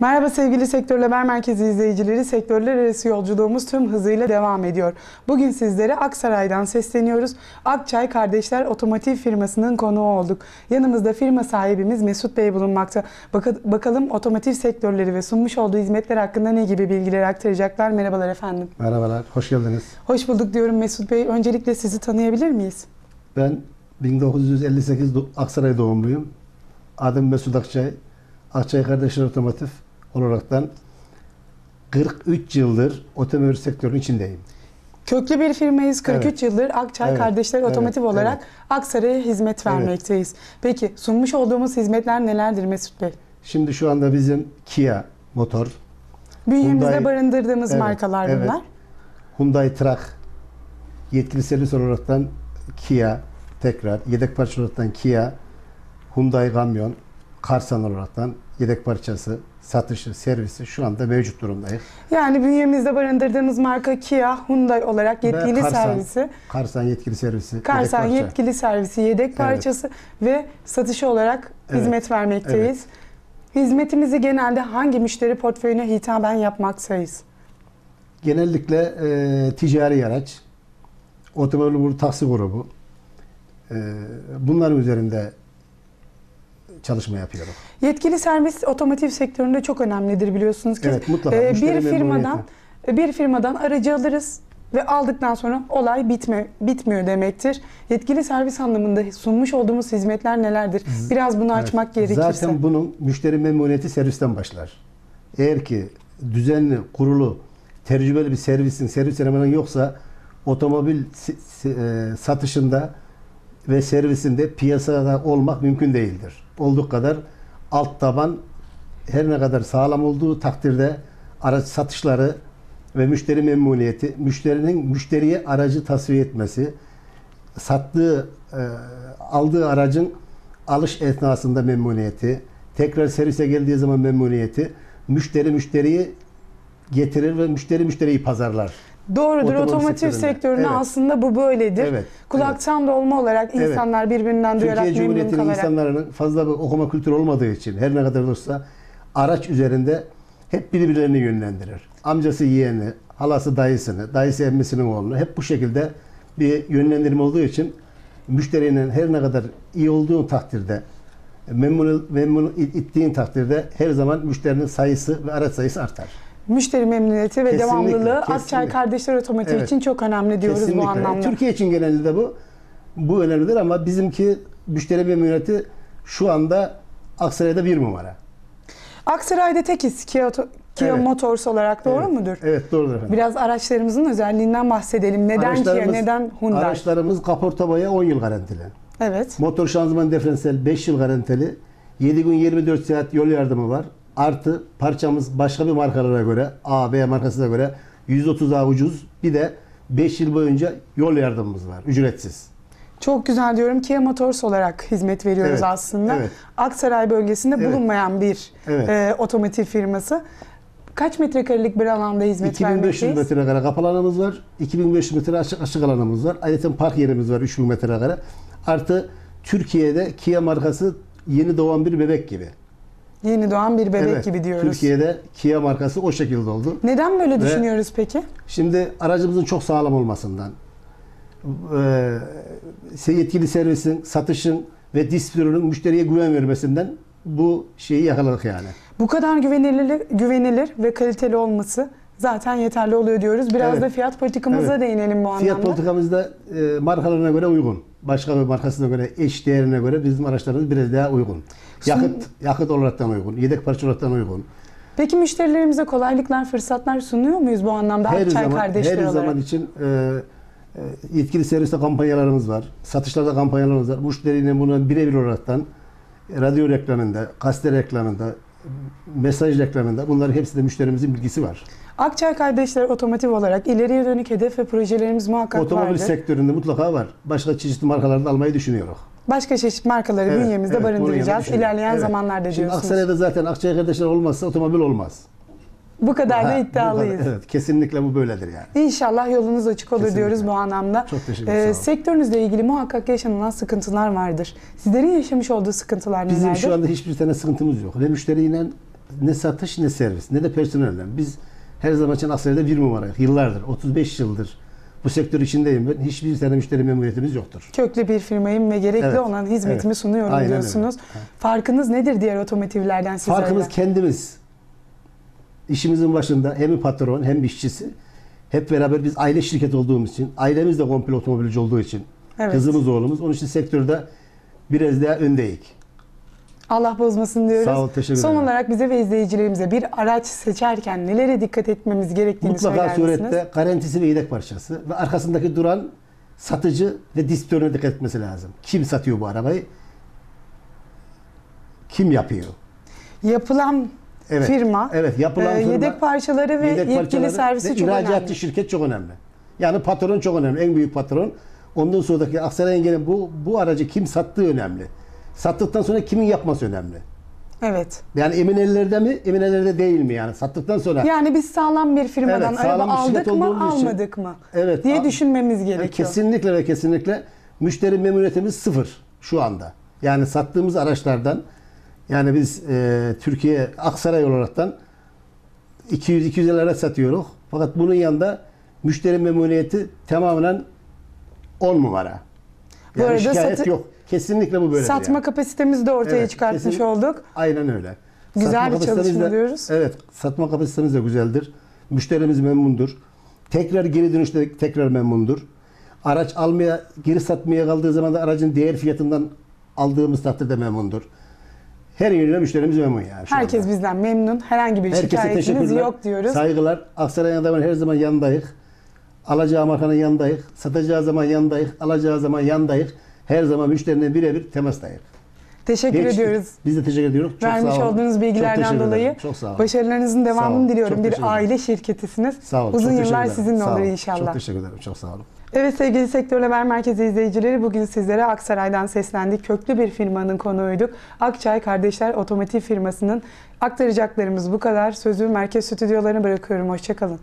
Merhaba sevgili Sektör Haber Merkezi izleyicileri. Sektörler arası yolculuğumuz tüm hızıyla devam ediyor. Bugün sizlere Aksaray'dan sesleniyoruz. Akçay Kardeşler Otomotiv firmasının konuğu olduk. Yanımızda firma sahibimiz Mesut Bey bulunmakta. Baka- bakalım otomotiv sektörleri ve sunmuş olduğu hizmetler hakkında ne gibi bilgiler aktaracaklar? Merhabalar efendim. Merhabalar, hoş geldiniz. Hoş bulduk diyorum Mesut Bey. Öncelikle sizi tanıyabilir miyiz? Ben 1958 do- Aksaray doğumluyum. Adım Mesut Akçay. Akçay Kardeşler Otomotiv olaraktan 43 yıldır otomobil sektörünün içindeyim. Köklü bir firmayız. 43 Evet. yıldır Akçay Evet, Kardeşler evet, Otomotiv olarak evet. Aksaray'a hizmet Evet. vermekteyiz. Peki sunmuş olduğumuz hizmetler nelerdir Mesut Bey? Şimdi şu anda bizim Kia motor, Bünyemizde Hyundai- barındırdığımız Evet, markalar evet. bunlar. Hyundai Truck, yetkili servis olaraktan Kia, tekrar yedek parça olaraktan Kia, Hyundai Kamyon, Karsan olaraktan yedek parçası, satışı, servisi şu anda mevcut durumdayız. Yani bünyemizde barındırdığımız marka Kia, Hyundai olarak Ve yetkili Karsan, servisi, Karsan yetkili servisi, yedek Karsan parça. yetkili servisi, yedek parçası ve satışı olarak Evet, hizmet vermekteyiz. Hizmetimizi genelde hangi müşteri portföyüne hitaben yapmaktayız? Genellikle e, ticari araç, otomobil taksi grubu e, bunların üzerinde çalışma yapıyoruz. Yetkili servis otomotiv sektöründe çok önemlidir biliyorsunuz ki. Evet, mutlaka. Müşteri bir firmadan bir firmadan aracı alırız ve aldıktan sonra olay bitme, bitmiyor demektir. Yetkili servis anlamında sunmuş olduğumuz hizmetler nelerdir? Biraz bunu açmak gerekirse. Zaten bunun müşteri memnuniyeti servisten başlar. Eğer ki düzenli, kurulu, tecrübeli bir servisin, servis elemanın yoksa otomobil e, satışında ve servisinde piyasada olmak mümkün değildir. Olduk kadar alt taban her ne kadar sağlam olduğu takdirde araç satışları ve müşteri memnuniyeti, müşterinin müşteriye aracı tasfiye etmesi, sattığı, e, aldığı aracın alış esnasında memnuniyeti, tekrar servise geldiği zaman memnuniyeti, müşteri müşteriyi getirir ve müşteri müşteriyi pazarlar. Doğrudur. Otomotiv Otomotiv Evet. aslında bu böyledir. Evet, Kulaktan dolma olarak Evet. insanlar birbirinden duyarak Türkiye Cumhuriyeti'nin kalarak. insanların fazla bir okuma kültürü olmadığı için her ne kadar olursa araç üzerinde hep birbirlerini yönlendirir. Amcası yeğeni, halası dayısını, dayısı emmisinin oğlunu hep bu şekilde bir yönlendirme olduğu için müşterinin her ne kadar iyi olduğu takdirde memnun, memnun ittiğin takdirde her zaman müşterinin sayısı ve araç sayısı artar. Müşteri memnuniyeti ve Kesinlikle, devamlılığı Akçay kesinlikle. Kardeşler Otomotiv Evet. için çok önemli diyoruz bu Kesinlikle. anlamda. Türkiye için genelde de bu. Bu önemlidir ama bizimki müşteri memnuniyeti şu anda Aksaray'da bir numara. Aksaray'da tekiz Kia, Kia Evet. Motors olarak doğru Evet. mudur? Evet doğrudur efendim. Biraz araçlarımızın özelliğinden bahsedelim. Neden Kia, neden Hyundai? Araçlarımız kaporta boya 10 yıl garantili. Evet. Motor şanzıman diferansiyel 5 yıl garantili. 7 gün 24 saat yol yardımı var. Artı parçamız başka bir markalara göre A, B markasına göre 130 daha ucuz. Bir de 5 yıl boyunca yol yardımımız var. Ücretsiz. Çok güzel diyorum. Kia Motors olarak hizmet veriyoruz Evet, aslında. evet. Aksaray bölgesinde Evet. bulunmayan bir Evet. e, otomotiv firması. Kaç metrekarelik bir alanda hizmet 2500 vermekteyiz? metrekare kapalı alanımız var. 2500 metre açık, açık alanımız var. Ayrıca park yerimiz var 3000 metrekare. Artı Türkiye'de Kia markası yeni doğan bir bebek gibi. Yeni doğan bir bebek Evet, gibi diyoruz. Türkiye'de Kia markası o şekilde oldu. Neden böyle Ve- düşünüyoruz peki? Şimdi aracımızın çok sağlam olmasından, e, yetkili servisin, satışın ve distribütörün müşteriye güven vermesinden bu şeyi yakaladık yani. Bu kadar güvenilir, güvenilir ve kaliteli olması zaten yeterli oluyor diyoruz. Biraz Evet. da fiyat politikamıza Evet. değinelim bu Fiyat anlamda. politikamızda e, markalarına göre uygun. Başka bir markasına göre, eş değerine göre bizim araçlarımız biraz daha uygun. Yakıt, yakıt olaraktan uygun, yedek parça olaraktan uygun. Peki müşterilerimize kolaylıklar, fırsatlar sunuyor muyuz bu anlamda Her Akçay zaman, kardeşler her olarak? zaman için e, e, yetkili serviste kampanyalarımız var. Satışlarda kampanyalarımız var. Müşteriyle bunu birebir olaraktan e, radyo reklamında, gazete reklamında, mesaj reklamında bunların hepsinde müşterimizin bilgisi var. Akçay kardeşler otomotiv olarak ileriye dönük hedef ve projelerimiz muhakkak Otomobil vardır. sektöründe mutlaka var. Başka çeşitli markalarda almayı düşünüyoruz. Başka çeşit markaları Evet, bünyemizde evet, barındıracağız ilerleyen Evet. zamanlarda Şimdi diyorsunuz. Aksaray'da zaten Akçay kardeşler olmazsa otomobil olmaz. Bu kadar da Ha, iddialıyız. kadar. Evet, kesinlikle bu böyledir yani. İnşallah yolunuz açık olur Kesinlikle. diyoruz bu anlamda. Çok teşekkür Ee, ederim. olun. sektörünüzle ilgili muhakkak yaşanılan sıkıntılar vardır. Sizlerin yaşamış olduğu sıkıntılar Bizim nelerdir? şu anda hiçbir tane sıkıntımız yok. Ne müşteriyle ne satış ne servis ne de personel önemli. Biz her zaman için Aksaray'da bir numarayız. Yıllardır, 35 yıldır bu sektör içindeyim ben. Hiçbir tane müşteri memnuniyetimiz yoktur. Köklü bir firmayım ve gerekli Evet, olan hizmetimi evet. sunuyorum Aynen öyle. diyorsunuz. Farkınız nedir diğer otomotivlerden sizlerle? Farkımız kendimiz. İşimizin başında hem patron hem işçisi. Hep beraber biz aile şirket olduğumuz için, ailemiz de komple otomobilci olduğu için. Evet. Kızımız oğlumuz. Onun için sektörde biraz daha öndeyik. Allah bozmasın diyoruz. Sağ ol, teşekkür Son ederim. olarak bize ve izleyicilerimize bir araç seçerken nelere dikkat etmemiz gerektiğini Mutlaka söyler misiniz? surette garantisi ve yedek parçası ve arkasındaki duran satıcı ve distribütörüne dikkat etmesi lazım. Kim satıyor bu arabayı? Kim yapıyor? Yapılan Evet. firma, Evet, yapılan e, firma, yedek parçaları ve yedek yetkili servisi ve çok ihracatçı önemli. şirket çok önemli. Yani patron çok önemli. En büyük patron. Ondan sonraki Aksaray'ın gelen bu, bu aracı kim sattığı önemli. Sattıktan sonra kimin yapması önemli. Evet. Yani emin ellerde mi, emin ellerde değil mi yani? Sattıktan sonra Yani biz sağlam bir firmadan Evet, araba sağlam bir şirket aldık mı, için- almadık mı Evet, diye düşünmemiz Yani gerekiyor. kesinlikle ve kesinlikle müşteri memnuniyetimiz sıfır şu anda. Yani sattığımız araçlardan yani biz e, Türkiye Aksaray olaraktan 200-250 araç satıyoruz. Fakat bunun yanında müşteri memnuniyeti tamamen 10 numara. Bu Yani arada şikayet satı- yok. Kesinlikle bu böyle. Satma kapasitemizi de ortaya Evet, çıkartmış kesin- olduk. Aynen öyle. Güzel Satma bir çalışma de- diyoruz. Evet. Satma kapasitemiz de güzeldir. Müşterimiz memnundur. Tekrar geri dönüşte tekrar memnundur. Araç almaya, geri satmaya kaldığı zaman da aracın değer fiyatından aldığımız takdirde memnundur. Her yönüyle müşterimiz memnun yani. Herkes anda. bizden memnun. Herhangi bir Herkese şikayetiniz yok diyoruz. Saygılar. Aksaray Adam'ın her zaman yanındayız. Alacağı markanın yanındayız. Satacağı zaman yanındayız. Alacağı zaman yanındayız. Her zaman müşterine birebir temastayız. Teşekkür Geçtik. ediyoruz. Biz de teşekkür ediyoruz. Çok Vermiş sağ olun. olduğunuz Çok bilgilerden ederim. dolayı Çok sağ olun. başarılarınızın devamını diliyorum. Çok Bir aile şirketisiniz. Sağ olun. Uzun çok yıllar sizinle Sağ olur olun. inşallah. Çok teşekkür ederim. Çok sağ olun. Evet sevgili Sektör Haber Merkezi izleyicileri bugün sizlere Aksaray'dan seslendik. Köklü bir firmanın konuğuyduk. Akçay Kardeşler Otomotiv firmasının aktaracaklarımız bu kadar. Sözü merkez stüdyolarına bırakıyorum. Hoşçakalın.